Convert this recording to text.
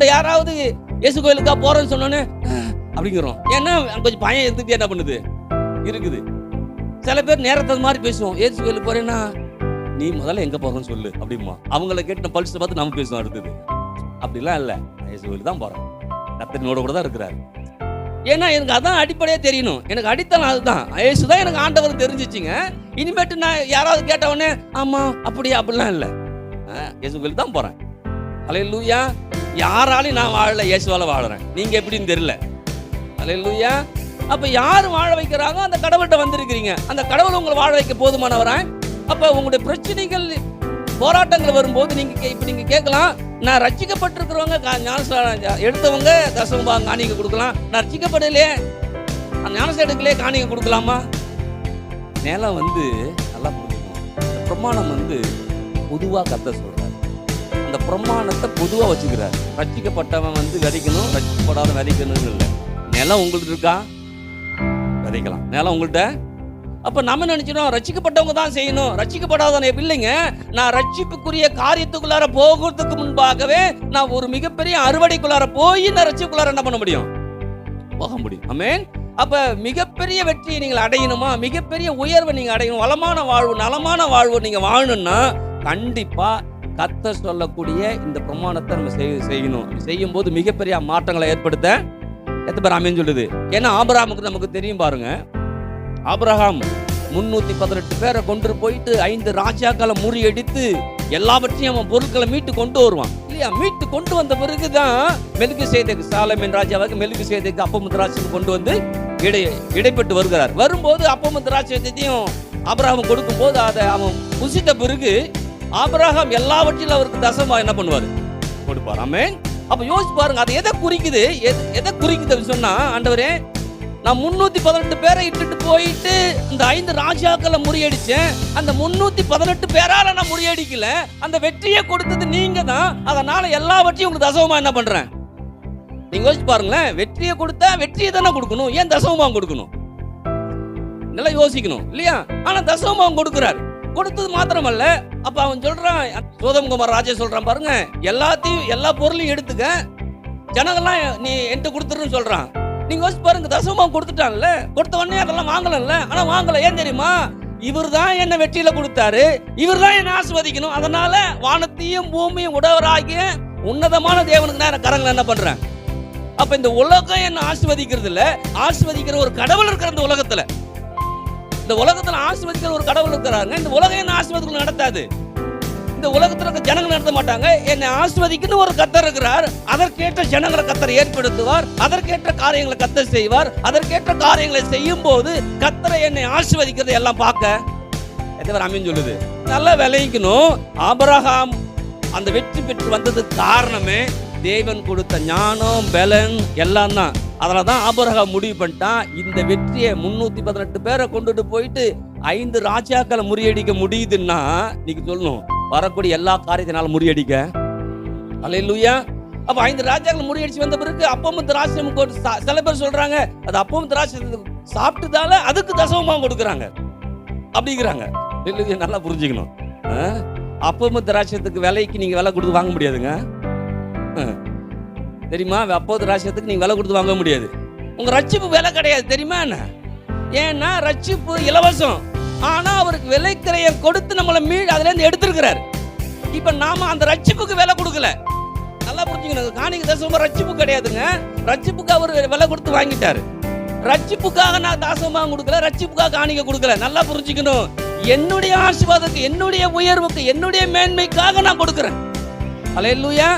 நம்மகிட்ட யாராவது இயேசு கோயிலுக்கா போறேன்னு சொன்னோன்னு அப்படிங்கிறோம். ஏன்னா கொஞ்சம் பயம் இருந்துட்டு என்ன பண்ணுது? இருக்குது. சில பேர் நேரத்தை மாதிரி பேசுவோம். இயேசு கோயிலுக்கு போறேன்னா நீ முதல்ல எங்க போறோம்னு சொல்லு அப்படிமா அவங்கள கேட்டு நம்ம பல்ஸ் பார்த்து நம்ம பேசுவோம் அடுத்தது. அப்படிலாம் இல்லை. இயேசு கோயிலுக்கு தான் போறேன். கத்தனோட கூட தான் இருக்கிறாரு. ஏன்னா எனக்கு அதான் அடிப்படையே தெரியணும். எனக்கு அடித்தளம் அதுதான். ஏசு தான் எனக்கு ஆண்டவர் தெரிஞ்சிச்சுங்க. இனிமேட்டு நான் யாராவது கேட்டவொடனே ஆமா அப்படியா? அப்படிலாம் இல்லை. இயேசு கோயிலுக்கு தான் போறேன். அலையலூயா யாராலையும் நான் வாழல இயேசுவால் வாழறேன். நீங்க எப்படின்னு தெரியல. அலையலூயா அப்ப யார் வாழ வைக்கிறாங்க? அந்த கடவுள்கிட்ட வந்திருக்கிறீங்க. அந்த கடவுள் உங்களை வாழ வைக்க போதுமானவரா அப்ப உங்களுடைய பிரச்சனைகள் போராட்டங்கள் வரும்போது நீங்க கே- இப்ப நீங்க கேட்கலாம் நான் ரச்சிக்கப்பட்டிருக்கிறவங்க கா- எடுத்தவங்க தசமபா காணிக்க கொடுக்கலாம். நான் ரச்சிக்கப்படலையே அந்த ஞானசம் எடுக்கலையே காணிக்க கொடுக்கலாமா? நிலம் வந்து நல்லா புரிஞ்சுக்கணும். பிரமாணம் வந்து பொதுவாக கத்த சொல்றாரு. அந்த பிரமாணத்தை பொதுவாக வச்சுக்கிறார். ரட்சிக்கப்பட்டவன் வந்து விதைக்கணும் ரட்சிக்கப்படாத விதைக்கணும்னு இல்லை. நிலம் உங்கள்கிட்ட இருக்கா? விதைக்கலாம். நிலம் உங்கள்கிட்ட அப்போ நம்ம நினச்சிடும் ரட்சிக்கப்பட்டவங்க தான் செய்யணும். ரட்சிக்கப்படாதவன் இல்லைங்க நான் ரட்சிப்புக்குரிய காரியத்துக்குள்ளார போகிறதுக்கு முன்பாகவே நான் ஒரு மிகப்பெரிய அறுவடைக்குள்ளார போய் நான் ரட்சிப்புக்குள்ளார என்ன பண்ண முடியும்? போக முடியும். அமேன் அப்போ மிகப்பெரிய வெற்றியை நீங்கள் அடையணுமா? மிகப்பெரிய உயர்வை நீங்கள் அடையணும். வளமான வாழ்வு நலமான வாழ்வு நீங்கள் வாழணும்னா கண்டிப்பாக கத்த சொல்லக்கூடிய இந்த பிரமாணத்தை நம்ம செய்- செய்யணும். செய்யும் போது மிகப்பெரிய மாற்றங்களை ஏற்படுத்த எத்தனை பேர் அமைன்னு சொல்லுது. ஏன்னா ஆபிரகாமுக்கு நமக்கு தெரியும் பாருங்க. ஆபிரகாம் முன்னூத்தி பதினெட்டு பேரை கொண்டு போயிட்டு ஐந்து ராஜாக்களை முறியடித்து எல்லாவற்றையும் அவன் பொருட்களை மீட்டு கொண்டு வருவான். இல்லையா? மீட்டு கொண்டு வந்த பிறகுதான் மெலுக்கு சேதைக்கு சாலமின் ராஜாவுக்கு மெலுக்கு சேதைக்கு அப்பமுத்திராட்சிக்கு கொண்டு வந்து இடை இடைப்பட்டு வருகிறார். வரும்போது அப்பமுத்திராட்சியத்தையும் ஆபிரகாம் கொடுக்கும்போது அதை அவன் புசித்த பிறகு ஆபிரகாம் எல்லாவற்றிலும் அவருக்கு தசமா என்ன பண்ணுவார்? கொடுப்பார். ஆமென். அப்போ யோசிச்சு பாருங்க அது எதை குறிக்குது? எது- எதை குறிக்குது அப்படின்னு சொன்னா ஆண்டவரே நான் முன்னூத்தி பதினெட்டு பேரை இட்டுட்டு போயிட்டு இந்த ஐந்து ராஜாக்களை முறியடிச்சேன். அந்த முன்னூத்தி பதினெட்டு பேரால நான் முறியடிக்கல. அந்த வெற்றியை கொடுத்தது நீங்க தான். அதனால எல்லாவற்றையும் உங்களுக்கு தசவமா என்ன பண்றேன்? நீங்க யோசிச்சு பாருங்களேன் வெற்றியை கொடுத்தா வெற்றியை தானே கொடுக்கணும். ஏன் தசவமா கொடுக்கணும்? நல்லா யோசிக்கணும் இல்லையா? ஆனா தசவமா கொடுக்குறாரு. கொடுத்தது மாத்திரமல்ல. அப்ப அவன் சொல்றான் சோதம்குமார் ராஜா சொல்றான் பாருங்க எல்லாத்தையும் எல்லா பொருளையும் எடுத்துக்க. ஜனங்கள்லாம் நீ என்கிட்ட கொடுத்துருன்னு சொல்றான். நீங்க யோசிச்சு பாருங்க தசமா கொடுத்துட்டான்ல கொடுத்த உடனே அதெல்லாம் வாங்கலல்ல ஆனா வாங்கல. ஏன் தெரியுமா? இவர் தான் என்ன வெற்றியில கொடுத்தாரு. இவர் தான் என்ன ஆசிர்வதிக்கணும். அதனால வானத்தையும் பூமியும் உடவராகிய உன்னதமான தேவனுக்கு நான் கரங்களை என்ன பண்றேன்? அப்ப இந்த உலகம் என்ன ஆசிர்வதிக்கிறது இல்ல ஆசிர்வதிக்கிற ஒரு கடவுள் இருக்கிற இந்த உலகத்துல. இந்த உலகத்தில் ஆசிர்வதிக்கிற ஒரு கடவுள் இருக்கிறாங்க இந்த உலகம் என்ன ஆசிர்வதிக்கணும் நடத்தாது? இந்த உலகத்தில் இருக்க ஜனங்கள் நடத்த மாட்டாங்க. என்னை ஆசிர்வதிக்குன்னு ஒரு கத்தர் இருக்கிறார். அதற்கேற்ற ஜனங்களை கத்தர் ஏற்படுத்துவார். அதற்கேற்ற காரியங்களை கத்தர் செய்வார். அதற்கேற்ற காரியங்களை செய்யும் போது கத்தரை என்னை ஆசிர்வதிக்கிறதை எல்லாம் பார்க்க எத்தவர் அமீன் சொல்லுது? நல்லா விளைவிக்கணும். ஆபரகாம் அந்த வெற்றி பெற்று வந்ததுக்கு காரணமே தேவன் கொடுத்த ஞானம் பலன் எல்லாம் தான் அதில் தான் ஆபரகம் முடிவு பண்ணிட்டான். இந்த வெற்றியை முந்நூற்றி பதினெட்டு பேரை கொண்டுட்டு போயிட்டு ஐந்து ராஜாக்களை முறியடிக்க முடியுதுன்னா இன்னைக்கு சொல்லணும் வரக்கூடிய எல்லா காரியத்தினால முறியடிக்க. அலையிலுயா அப்போ ஐந்து ராஜாக்கள் முறியடிச்சு வந்த பிறகு அப்பவும் திராட்சம் சில பேர் சொல்கிறாங்க அது அப்பவும் திராட்சை சாப்பிட்டதால அதுக்கு தசவமாக கொடுக்குறாங்க. அப்படிங்கிறாங்க. நல்லா புரிஞ்சுக்கணும். ஆ? அப்பமும் திராட்சத்துக்கு விலைக்கு நீங்கள் விலை கொடுத்து வாங்க முடியாதுங்க. ஆ. தெரியுமா? அப்போ ராசியத்துக்கு நீங்க விலை கொடுத்து வாங்க முடியாது. உங்க ரட்சிப்பு விலை கிடையாது. தெரியுமா என்ன? ஏன்னா ரட்சிப்பு இலவசம். ஆனா அவருக்கு விலைக்கிரையம் கொடுத்து நம்மளை மீழ் அதுல இருந்து எடுத்திருக்கிறார். இப்ப நாம அந்த ரட்சிப்புக்கு விலை கொடுக்கல. நல்லா புரிஞ்சுக்கணும். காணிக்க தசமா ரட்சிப்பு கிடையாதுங்க. ரட்சிப்புக்கு அவர் விலை கொடுத்து வாங்கிட்டாரு. ரட்சிப்புக்காக நான் தாசமா கொடுக்கல ரட்சிப்புக்காக காணிக்க கொடுக்கல. நல்லா புரிஞ்சுக்கணும். என்னுடைய ஆசீர்வாதத்துக்கு என்னுடைய உயர்வுக்கு என்னுடைய மேன்மைக்காக நான் கொடுக்குறேன். அலையல்லூயா